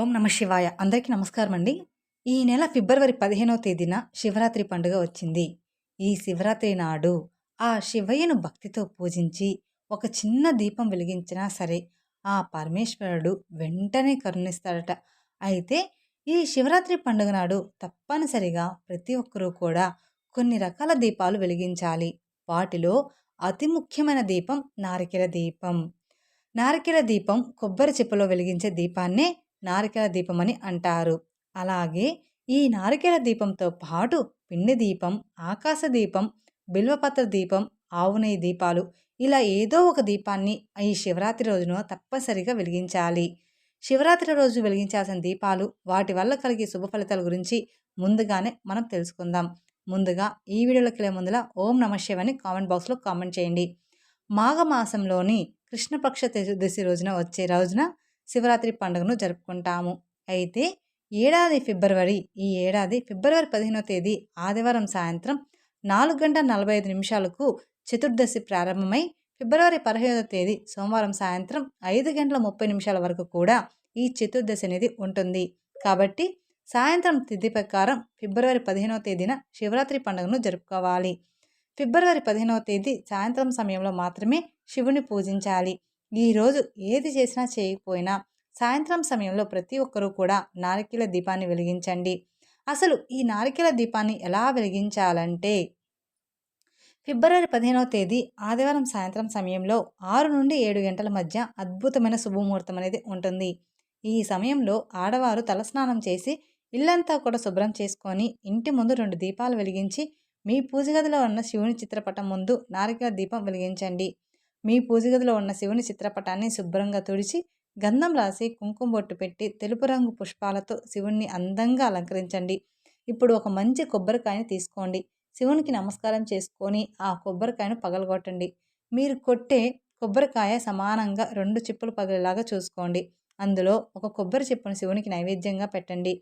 ఓం నమ శివాయ. అందరికీ నమస్కారం అండి. ఈ నెల ఫిబ్రవరి పదిహేనవ తేదీన శివరాత్రి పండుగ వచ్చింది. ఈ శివరాత్రి నాడు ఆ శివయ్యను భక్తితో పూజించి ఒక చిన్న దీపం వెలిగించినా సరే ఆ పరమేశ్వరుడు వెంటనే కరుణిస్తాడట. అయితే ఈ శివరాత్రి పండుగ నాడు తప్పనిసరిగా ప్రతి ఒక్కరూ కూడా కొన్ని రకాల దీపాలు వెలిగించాలి. వాటిలో అతి ముఖ్యమైన దీపం నారికెల దీపం. నారికెల దీపం కొబ్బరి చెప్పలో వెలిగించే దీపాన్నే నారికెల దీపం అని అంటారు. అలాగే ఈ నారికెల దీపంతో పాటు పిండి దీపం ఆకాశ దీపం బిల్వపత్ర దీపం ఆవు నెయ్యి దీపాలు ఇలా ఏదో ఒక దీపాన్ని ఈ శివరాత్రి రోజున తప్పనిసరిగా వెలిగించాలి. శివరాత్రి రోజు వెలిగించాల్సిన దీపాలు వాటి వల్ల కలిగే శుభ ఫలితాల గురించి ముందుగానే మనం తెలుసుకుందాం. ముందుగా ఈ వీడియోలోకి వెళ్ళే ముందులా ఓం నమ శివని కామెంట్ బాక్స్లో కామెంట్ చేయండి. మాఘమాసంలోని కృష్ణపక్ష చతుర్దశి రోజున వచ్చే రోజున శివరాత్రి పండుగను జరుపుకుంటాము. అయితే ఏడాది ఫిబ్రవరి ఈ ఏడాది ఫిబ్రవరి పదిహేనో తేదీ ఆదివారం సాయంత్రం నాలుగు గంటల నలభై ఐదు నిమిషాలకు చతుర్దశి ప్రారంభమై ఫిబ్రవరి పదిహేనో తేదీ సోమవారం సాయంత్రం ఐదు గంటల ముప్పై నిమిషాల వరకు కూడా ఈ చతుర్దశి అనేది ఉంటుంది. కాబట్టి సాయంత్రం తిథి ప్రకారం ఫిబ్రవరి పదిహేనవ తేదీన శివరాత్రి పండుగను జరుపుకోవాలి. ఫిబ్రవరి పదిహేనవ తేదీ సాయంత్రం సమయంలో మాత్రమే శివుని పూజించాలి. ఈరోజు ఏది చేసినా చేయకపోయినా సాయంత్రం సమయంలో ప్రతి ఒక్కరూ కూడా నారికెల దీపాన్ని వెలిగించండి. అసలు ఈ నారికెల దీపాన్ని ఎలా వెలిగించాలంటే ఫిబ్రవరి పదిహేనవ తేదీ ఆదివారం సాయంత్రం సమయంలో ఆరు నుండి ఏడు గంటల మధ్య అద్భుతమైన శుభముహూర్తం అనేది ఉంటుంది. ఈ సమయంలో ఆడవారు తలస్నానం చేసి ఇల్లంతా కూడా శుభ్రం చేసుకొని ఇంటి ముందు రెండు దీపాలు వెలిగించి మీ పూజ గదిలో ఉన్న శివుని చిత్రపటం ముందు నారికెల దీపం వెలిగించండి. మీ పూజ గదిలో ఉన్న శివుని చిత్రపటాన్ని శుభ్రంగా తుడిచి గంధం రాసి కుంకుమ బొట్టు పెట్టి తెలుపు రంగు పుష్పాలతో శివుణ్ణి అందంగా అలంకరించండి. ఇప్పుడు ఒక మంచి కొబ్బరికాయని తీసుకోండి. శివునికి నమస్కారం చేసుకొని ఆ కొబ్బరికాయను పగలగొట్టండి. మీరు కొట్టే కొబ్బరికాయ సమానంగా రెండు చిప్పులు పగిలేలాగా చూసుకోండి. అందులో ఒక కొబ్బరి చిప్పను శివునికి నైవేద్యంగా పెట్టండి.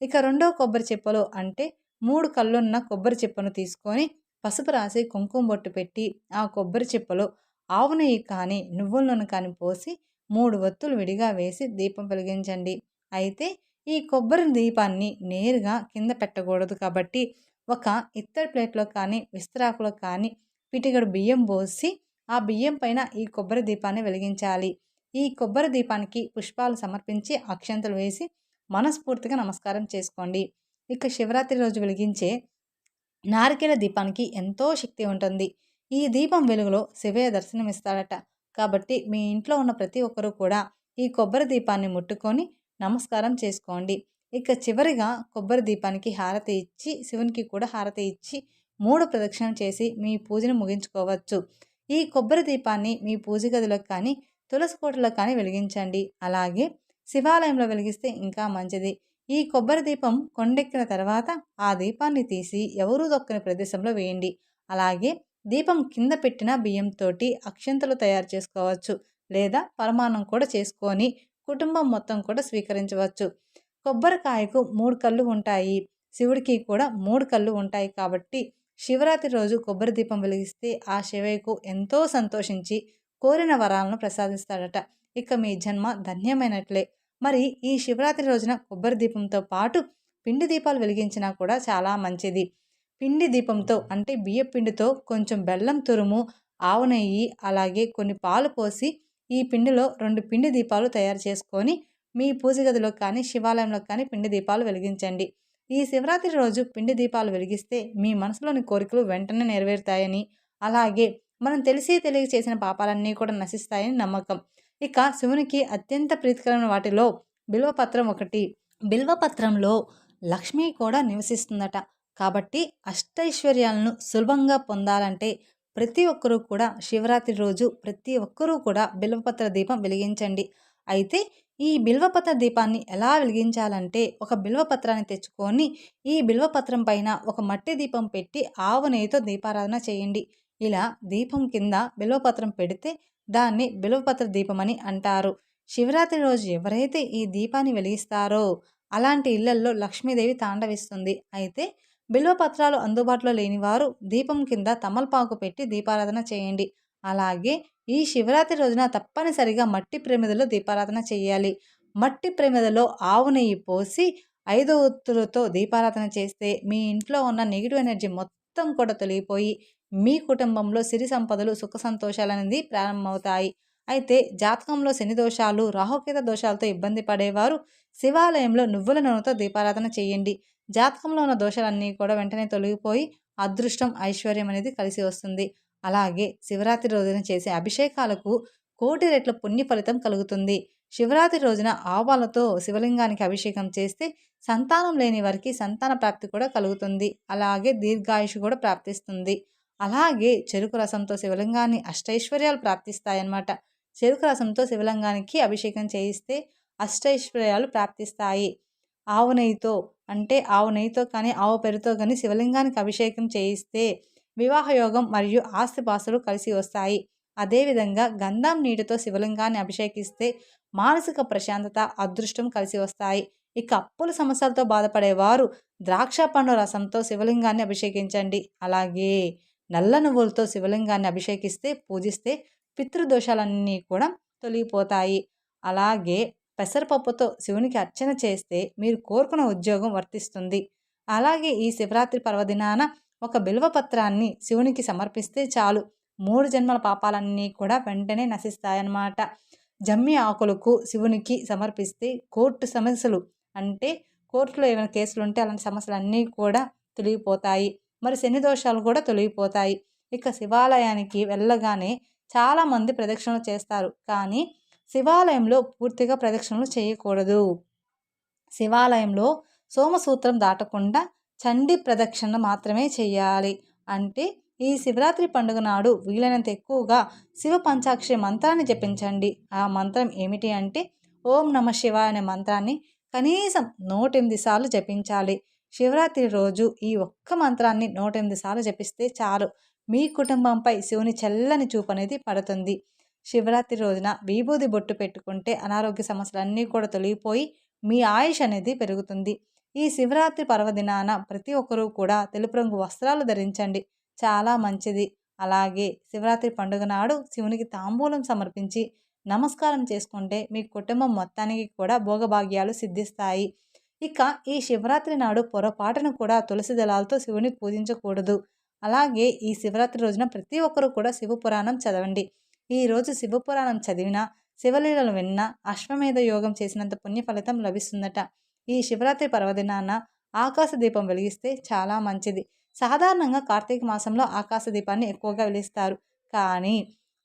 ఇక రెండవ కొబ్బరి చిప్పలు అంటే మూడు కళ్ళున్న కొబ్బరి చిప్పను తీసుకొని పసుపు రాసి కుంకుమ బొట్టు పెట్టి ఆ కొబ్బరి చిప్పలో ఆవు నెయ్యి కానీ నువ్వుల నూనె కానీ పోసి మూడు వత్తులు విడిగా వేసి దీపం వెలిగించండి. అయితే ఈ కొబ్బరి దీపాన్ని నేరుగా కింద పెట్టకూడదు కాబట్టి ఒక ఇత్తడి ప్లేట్లో కానీ విస్తరాకులో కానీ పిటిగడు బియ్యం పోసి ఆ బియ్యం పైన ఈ కొబ్బరి దీపాన్ని వెలిగించాలి. ఈ కొబ్బరి దీపానికి పుష్పాలు సమర్పించి అక్షంతలు వేసి మనస్ఫూర్తిగా నమస్కారం చేసుకోండి. ఇక శివరాత్రి రోజు వెలిగించే నారికేల దీపానికి ఎంతో శక్తి ఉంటుంది. ఈ దీపం వెలుగులో శివయ్య దర్శనమిస్తాడట. కాబట్టి మీ ఇంట్లో ఉన్న ప్రతి ఒక్కరూ కూడా ఈ కొబ్బరి దీపాన్ని ముట్టుకొని నమస్కారం చేసుకోండి. ఇక చివరిగా కొబ్బరి దీపానికి హారతి ఇచ్చి శివునికి కూడా హారతి ఇచ్చి మూడు ప్రదక్షిణ చేసి మీ పూజను ముగించుకోవచ్చు. ఈ కొబ్బరి దీపాన్ని మీ పూజ గదిలో కానీ తులసి కోటలో కానీ వెలిగించండి. అలాగే శివాలయంలో వెలిగిస్తే ఇంకా మంచిది. ఈ కొబ్బరి దీపం కొండెక్కిన తర్వాత ఆ దీపాన్ని తీసి ఎవరూ దొక్కని ప్రదేశంలో వేయండి. అలాగే దీపం కింద పెట్టిన బియ్యంతోటి అక్షంతలు తయారు చేసుకోవచ్చు లేదా పరమాణం కూడా చేసుకొని కుటుంబం మొత్తం కూడా స్వీకరించవచ్చు. కొబ్బరికాయకు మూడు కళ్ళు ఉంటాయి. శివుడికి కూడా మూడు కళ్ళు ఉంటాయి కాబట్టి శివరాత్రి రోజు కొబ్బరి దీపం వెలిగిస్తే ఆ శివయ్యకు ఎంతో సంతోషించి కోరిన వరాలను ప్రసాదిస్తాడట. ఇక మీ జన్మ ధన్యమైనట్లే. మరి ఈ శివరాత్రి రోజున కొబ్బరి దీపంతో పాటు పిండి దీపాలు వెలిగించినా కూడా చాలా మంచిది. పిండి దీపంతో అంటే బియ్య పిండితో కొంచెం బెల్లం తురుము ఆవు నెయ్యి అలాగే కొన్ని పాలు పోసి ఈ పిండిలో రెండు పిండి దీపాలు తయారు చేసుకొని మీ పూజ గదిలో కానీ శివాలయంలో కానీ పిండి దీపాలు వెలిగించండి. ఈ శివరాత్రి రోజు పిండి దీపాలు వెలిగిస్తే మీ మనసులోని కోరికలు వెంటనే నెరవేరుతాయని అలాగే మనం తెలిసి తెలియ చేసిన పాపాలన్నీ కూడా నశిస్తాయని నమ్మకం. ఇక శివునికి అత్యంత ప్రీతికరమైన వాటిలో బిల్వపత్రం ఒకటి. బిల్వపత్రంలో లక్ష్మి కూడా నివసిస్తుందట. కాబట్టి అష్టైశ్వర్యాలను సులభంగా పొందాలంటే ప్రతి ఒక్కరూ కూడా శివరాత్రి రోజు ప్రతి ఒక్కరూ కూడా బిల్వపత్ర దీపం వెలిగించండి. అయితే ఈ బిల్వపత్ర దీపాన్ని ఎలా వెలిగించాలంటే ఒక బిల్వపత్రాన్ని తెచ్చుకొని ఈ బిల్వపత్రం పైన ఒక మట్టి దీపం పెట్టి ఆవు నెయ్యితో దీపారాధన చేయండి. ఇలా దీపం కింద బిల్వపత్రం పెడితే దాన్ని బిల్వపత్ర దీపం అని అంటారు. శివరాత్రి రోజు ఎవరైతే ఈ దీపాన్ని వెలిగిస్తారో అలాంటి ఇళ్ళల్లో లక్ష్మీదేవి తాండవిస్తుంది. అయితే బిల్వపత్రాలు అందుబాటులో లేని వారు దీపం కింద తమలపాకు పెట్టి దీపారాధన చేయండి. అలాగే ఈ శివరాత్రి రోజున తప్పనిసరిగా మట్టి ప్రమిదలో దీపారాధన చేయాలి. మట్టి ప్రమిదలో ఆవు నెయ్యి పోసి ఐదు ఒత్తులతో దీపారాధన చేస్తే మీ ఇంట్లో ఉన్న నెగిటివ్ ఎనర్జీ మొత్తం కూడా తొలగిపోయి మీ కుటుంబంలో సిరి సంపదలు సుఖ సంతోషాలు అనేది ప్రారంభమవుతాయి. అయితే జాతకంలో శని దోషాలు రాహుకేత దోషాలతో ఇబ్బంది పడేవారు శివాలయంలో నువ్వుల నూనెతో దీపారాధన చేయండి. జాతకంలో ఉన్న దోషాలన్నీ కూడా వెంటనే తొలగిపోయి అదృష్టం ఐశ్వర్యం అనేది కలిసి వస్తుంది. అలాగే శివరాత్రి రోజున చేసే అభిషేకాలకు కోటి రెట్ల పుణ్య ఫలితం కలుగుతుంది. శివరాత్రి రోజున ఆవాలతో శివలింగానికి అభిషేకం చేస్తే సంతానం లేని వారికి సంతాన ప్రాప్తి కూడా కలుగుతుంది. అలాగే దీర్ఘాయుషు కూడా ప్రాప్తిస్తుంది. అలాగే చెరుకు రసంతో శివలింగాన్ని అష్టైశ్వర్యాలు ప్రాప్తిస్తాయన్నమాట. చెరుకు రసంతో శివలింగానికి అభిషేకం చేయిస్తే అష్టైశ్వర్యాలు ప్రాప్తిస్తాయి. ఆవు నెయ్యితో అంటే ఆవు నెయ్యితో కానీ ఆవు పెరుతో కానీ శివలింగానికి అభిషేకం చేయిస్తే వివాహ యోగం మరియు ఆస్తిపాస్తులు కలిసి వస్తాయి. అదేవిధంగా గంధం నీటితో శివలింగాన్ని అభిషేకిస్తే మానసిక ప్రశాంతత అదృష్టం కలిసి వస్తాయి. ఇక అప్పుల సమస్యలతో బాధపడేవారు ద్రాక్ష పండు రసంతో శివలింగాన్ని అభిషేకించండి. అలాగే నల్ల నువ్వులతో శివలింగాన్ని అభిషేకిస్తే పూజిస్తే పితృదోషాలన్నీ కూడా తొలగిపోతాయి. అలాగే పెసరపప్పుతో శివునికి అర్చన చేస్తే మీరు కోరుకున్న ఉద్యోగం వర్తిస్తుంది. అలాగే ఈ శివరాత్రి పర్వదినాన ఒక బిల్వపత్రాన్ని శివునికి సమర్పిస్తే చాలు. మూడు జన్మల పాపాలన్నీ కూడా వెంటనే నశిస్తాయన్నమాట. జమ్మి ఆకులకు శివునికి సమర్పిస్తే కోర్టు సమస్యలు అంటే కోర్టులో ఏమైనా కేసులు ఉంటే అలాంటి సమస్యలు అన్నీ కూడా తొలగిపోతాయి. మరి శని దోషాలు కూడా తొలగిపోతాయి. ఇక శివాలయానికి వెళ్ళగానే చాలామంది ప్రదక్షిణలు చేస్తారు. కానీ శివాలయంలో పూర్తిగా ప్రదక్షిణలు చేయకూడదు. శివాలయంలో సోమసూత్రం దాటకుండా చండీ ప్రదక్షిణ మాత్రమే చేయాలి. అంటే ఈ శివరాత్రి పండుగ నాడు వీలైనంత ఎక్కువగా శివ పంచాక్షరి మంత్రాన్ని జపించండి. ఆ మంత్రం ఏమిటి అంటే ఓం నమ శివ అనే మంత్రాన్ని కనీసం నూటెనిమిది సార్లు జపించాలి. శివరాత్రి రోజు ఈ ఒక్క మంత్రాన్ని నూటెనిమిది సార్లు జపిస్తే చాలు. మీ కుటుంబంపై శివుని చల్లని చూపు అనేది పడుతుంది. శివరాత్రి రోజున విభూది బొట్టు పెట్టుకుంటే అనారోగ్య సమస్యలన్నీ కూడా తొలగిపోయి మీ ఆయుష్ అనేది పెరుగుతుంది. ఈ శివరాత్రి పర్వదినాన ప్రతి ఒక్కరూ కూడా తెలుపు రంగు వస్త్రాలు ధరించండి. చాలా మంచిది. అలాగే శివరాత్రి పండుగ నాడు శివునికి తాంబూలం సమర్పించి నమస్కారం చేసుకుంటే మీ కుటుంబం మొత్తానికి కూడా భోగభాగ్యాలు సిద్ధిస్తాయి. ఇక ఈ శివరాత్రి నాడు పొరపాటును కూడా తులసి దళాలతో శివుని పూజించకూడదు. అలాగే ఈ శివరాత్రి రోజున ప్రతి ఒక్కరూ కూడా శివపురాణం చదవండి. ఈరోజు శివపురాణం చదివిన శివలీలలు విన్నా అశ్వమేధ యోగం చేసినంత పుణ్య ఫలితం లభిస్తుందట. ఈ శివరాత్రి పర్వదినాన ఆకాశ దీపం వెలిగిస్తే చాలా మంచిది. సాధారణంగా కార్తీక మాసంలో ఆకాశ దీపాన్ని ఎక్కువగా వెలిగిస్తారు. కానీ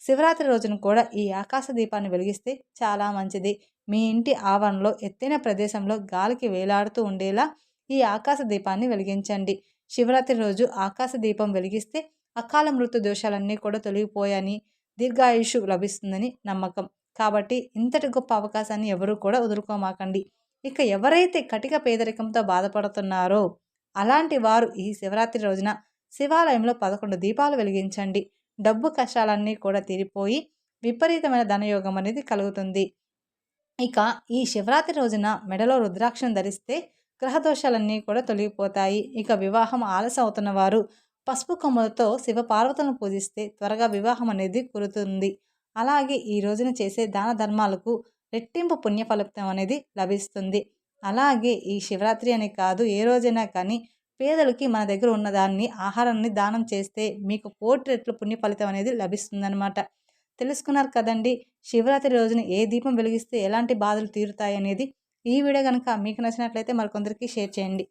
శివరాత్రి రోజున కూడా ఈ ఆకాశ దీపాన్ని వెలిగిస్తే చాలా మంచిది. మీ ఇంటి ఆవరణలో ఎత్తైన ప్రదేశంలో గాలికి వేలాడుతూ ఉండేలా ఈ ఆకాశ దీపాన్ని వెలిగించండి. శివరాత్రి రోజు ఆకాశ దీపం వెలిగిస్తే అకాల మృత్యు దోషాలన్నీ కూడా తొలగిపోయాయని దీర్ఘాయుషు లభిస్తుందని నమ్మకం. కాబట్టి ఇంతటి గొప్ప అవకాశాన్ని ఎవరూ కూడా వదులుకోమాకండి. ఇక ఎవరైతే కటిక పేదరికంతో బాధపడుతున్నారో అలాంటి వారు ఈ శివరాత్రి రోజున శివాలయంలో పదకొండు దీపాలు వెలిగించండి. డబ్బు కష్టాలన్నీ కూడా తీరిపోయి విపరీతమైన ధనయోగం అనేది కలుగుతుంది. ఇక ఈ శివరాత్రి రోజున మెడలో రుద్రాక్షం ధరిస్తే గ్రహదోషాలన్నీ కూడా తొలగిపోతాయి. ఇక వివాహం ఆలస్యం అవుతున్న వారు పసుపు కొమ్మలతో శివపార్వతులను పూజిస్తే త్వరగా వివాహం అనేది కురుతుంది అలాగే ఈ రోజున చేసే దాన ధర్మాలకు రెట్టింపు పుణ్య ఫలితం అనేది లభిస్తుంది. అలాగే ఈ శివరాత్రి అని కాదు ఏ రోజైనా కానీ పేదలకి మన దగ్గర ఉన్న దాన్ని ఆహారాన్ని దానం చేస్తే మీకు కోటి రెట్లు పుణ్య ఫలితం అనేది లభిస్తుందన్నమాట. తెలుసుకున్నారు కదండి శివరాత్రి రోజున ఏ దీపం వెలిగిస్తే ఎలాంటి బాధలు తీరుతాయి అనేది? ఈ వీడియో కనుక మీకు నచ్చినట్లయితే మరికొందరికి షేర్ చేయండి.